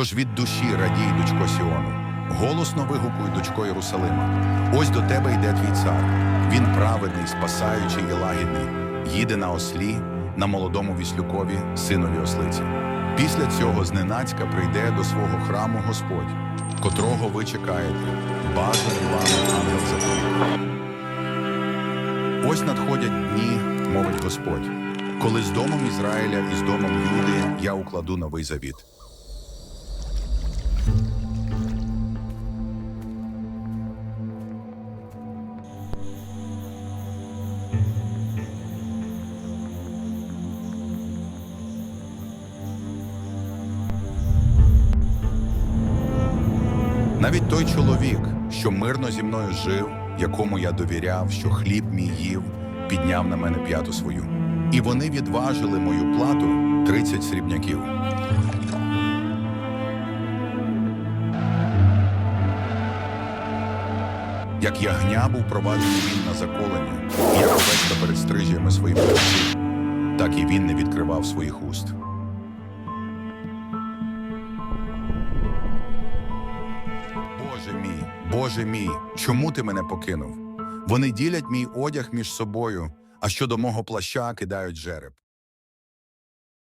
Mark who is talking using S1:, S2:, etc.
S1: Тож від душі радій, дочко Сіону, голосно вигукуй, дочко Єрусалима. Ось до тебе йде твій цар. Він праведний, спасаючий і лагідний, їде на ослі, на молодому віслюкові, синові ослиці. Після цього зненацька прийде до свого храму Господь, котрого ви чекаєте, бажаний вами ангел заповідь. Ось надходять дні, мовить Господь, коли з домом Ізраїля і з домом Юди я укладу новий завіт. Навіть той чоловік, що мирно зі мною жив, якому я довіряв, що хліб мій їв, підняв на мене п'яту свою. І вони відважили мою плату 30 срібняків. Як ягня був проваджений він на заколення, як овечка перед стрижнями своїм отців, так і він не відкривав своїх уст. Боже мій, чому ти мене покинув? Вони ділять мій одяг між собою, а щодо мого плаща кидають жереб.